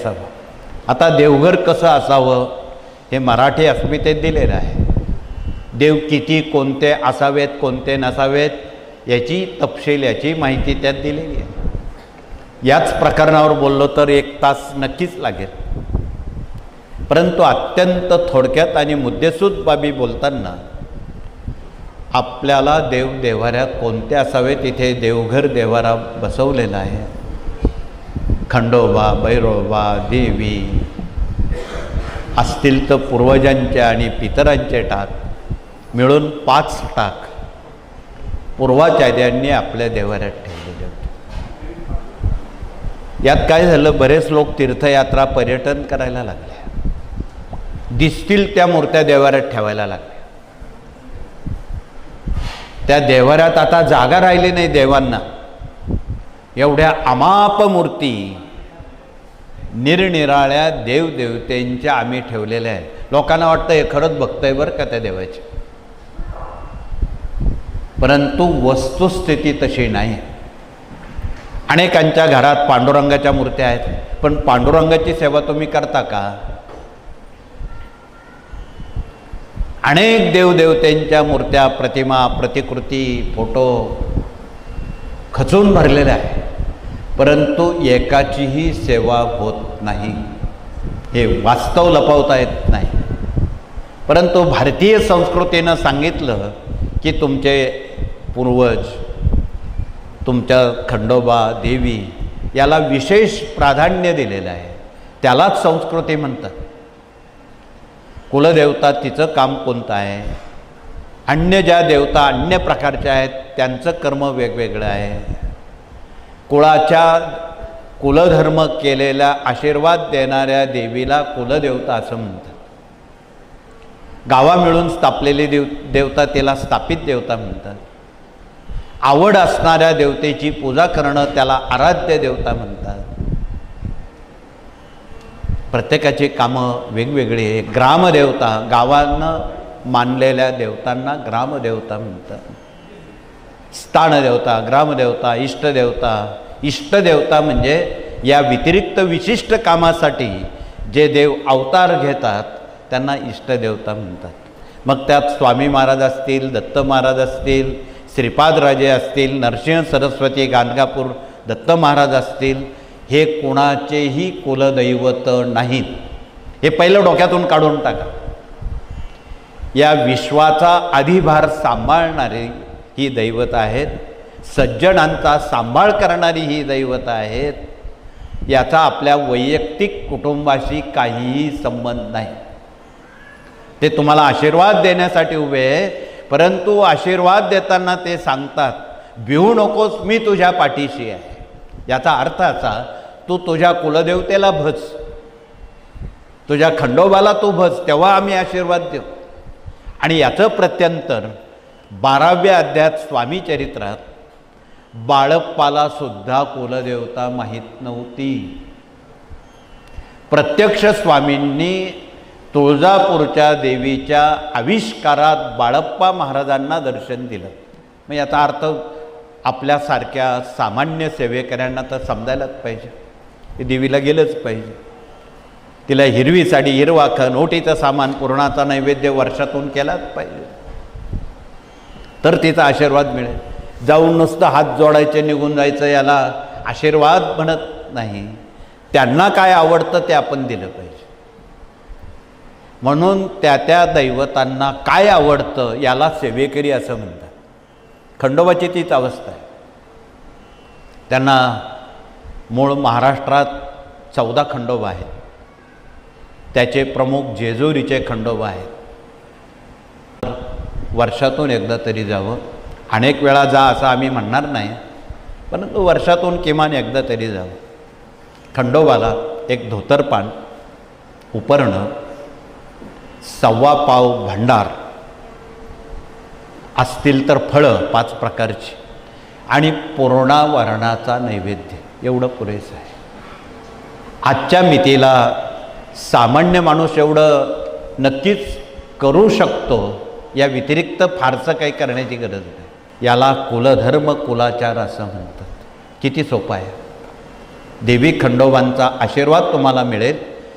असावं. आता देवघर कसं असावं हे मराठी अस्मितेत दिलेलं आहे. देव किती कोणते असावेत कोणते नसावेत याची तपशील याची माहिती त्यात दिलेली आहे. याच प्रकरणावर बोललो तर एक तास नक्कीच लागेल. परंतु अत्यंत थोडक्यात आणि मुद्देसूद बाबी बोलताना आपल्याला देव देवाऱ्या कोणते असावे तिथे देवघर देवारा बसवलेला आहे. खंडोबा भैरोबा देवी असतील तर पूर्वजांचे आणि पितरांचे टाक मिळून पाच टाक पूर्वाचार्यांनी आपल्या देवाऱ्यात ठेवलेले होते. यात काय झालं बरेच लोक तीर्थयात्रा पर्यटन करायला लागले. दिसतील त्या मूर्त्या देवाऱ्यात ठेवायला लागल्या त्या देवाऱ्यात आता जागा राहिली नाही देवांना. एवढ्या अमाप मूर्ती निरनिराळ्या देवदेवतेंच्या आम्ही ठेवलेल्या आहेत. लोकांना वाटतं हे खरंच बघतंय बरं का त्या देवाची? परंतु वस्तुस्थिती तशी नाही. अनेकांच्या घरात पांडुरंगाच्या मूर्त्या आहेत. पण पांडुरंगाची सेवा तुम्ही करता का? अनेक देवदेवतेंच्या मूर्त्या प्रतिमा प्रतिकृती फोटो खचून भरलेल्या आहे परंतु एकाचीही सेवा होत नाही. हे वास्तव लपवता येत नाही. परंतु भारतीय संस्कृतीनं सांगितलं की तुमचे पूर्वज तुमच्या खंडोबा देवी याला विशेष प्राधान्य दिलेलं आहे. त्यालाच संस्कृती म्हणतात. कुलदेवता तिचं काम कोणतं आहे? अन्य ज्या देवता अन्य प्रकारच्या आहेत त्यांचं कर्म वेगवेगळं आहे. कुळाच्या कुलधर्म केलेल्या आशीर्वाद देणाऱ्या देवीला कुलदेवता असं म्हणतात. गावा मिळून स्थापलेली देव देवता तिला स्थापित देवता म्हणतात. आवड असणाऱ्या देवतेची पूजा करणं त्याला आराध्य देवता म्हणतात. प्रत्येकाची कामं वेगवेगळी आहे. ग्रामदेवता गावांना मानलेल्या देवतांना ग्रामदेवता म्हणतात. स्थानदेवता ग्रामदेवता इष्टदेवता. इष्टदेवता म्हणजे या व्यतिरिक्त विशिष्ट कामासाठी जे देव अवतार घेतात त्यांना इष्टदेवता म्हणतात. मग त्यात स्वामी महाराज असतील दत्त महाराज असतील श्रीपादराजे असतील नरसिंह सरस्वती गाणगापूर दत्त महाराज असतील हे कोणाचेही कुलदैवत नाहीत. हे पहिलं डोक्यातून काढून टाका. या विश्वाचा अधिभार सांभाळणारी ही दैवत आहेत. सज्जनांचा सांभाळ करणारी ही दैवत आहेत. याचा आपल्या वैयक्तिक कुटुंबाशी काहीही संबंध नाही. ते तुम्हाला आशीर्वाद देण्यासाठी उभे आहे परंतु आशीर्वाद देताना ते सांगतात भिवू नकोस मी तुझ्या पाठीशी आहे. याचा अर्थ असा तू तुझ्या कुलदेवतेला भज. तुझ्या खंडोबाला तू भज तेव्हा आम्ही आशीर्वाद देऊ. आणि याचं प्रत्यंतर बाराव्या अध्यायात स्वामी चरित्रात बाळप्पालासुद्धा कुलदेवता माहीत नव्हती. प्रत्यक्ष स्वामींनी तुळजापूरच्या देवीच्या आविष्कारात बाळप्पा महाराजांना दर्शन दिलं. मग याचा अर्थ आपल्यासारख्या सामान्य सेवेकऱ्यांना तर समजायलाच पाहिजे. देवीला गेलंच पाहिजे. तिला हिरवी साडी हिरवा खण ओटीचं सामान पूर्णाचा नैवेद्य वर्षातून केलाच पाहिजे. तर तिचा आशीर्वाद मिळेल. जाऊन नुसतं हात जोडायचे निघून जायचं याला आशीर्वाद म्हणत नाही. त्यांना काय आवडतं ते आपण दिलं पाहिजे. म्हणून त्या त्या दैवतांना काय आवडतं याला सेवेकरी असं म्हणतात. खंडोबाची तीच अवस्था आहे. त्यांना मूळ महाराष्ट्रात चौदा खंडोबा आहेत. त्याचे प्रमुख जेजुरीचे खंडोबा आहेत. वर्षातून एकदा तरी जावं. अनेक वेळा जा असं आम्ही म्हणणार नाही परंतु वर्षातून किमान एकदा तरी जावं. खंडोबाला एक धोतरपान उपरणं सव्वा पाव भंडार असतील तर फळं पाच प्रकारची आणि पूर्णावरणाचा नैवेद्य. एवढं पुरेसं आहे. आजच्या मितीला सामान्य माणूस एवढं नक्कीच करू शकतो या व्यतिरिक्त फारसं काही करण्याची गरज नाही. याला कुलधर्म कुलाचार असं म्हणतात. किती सोपं आहे. देवी खंडोबांचा आशीर्वाद तुम्हाला मिळेल.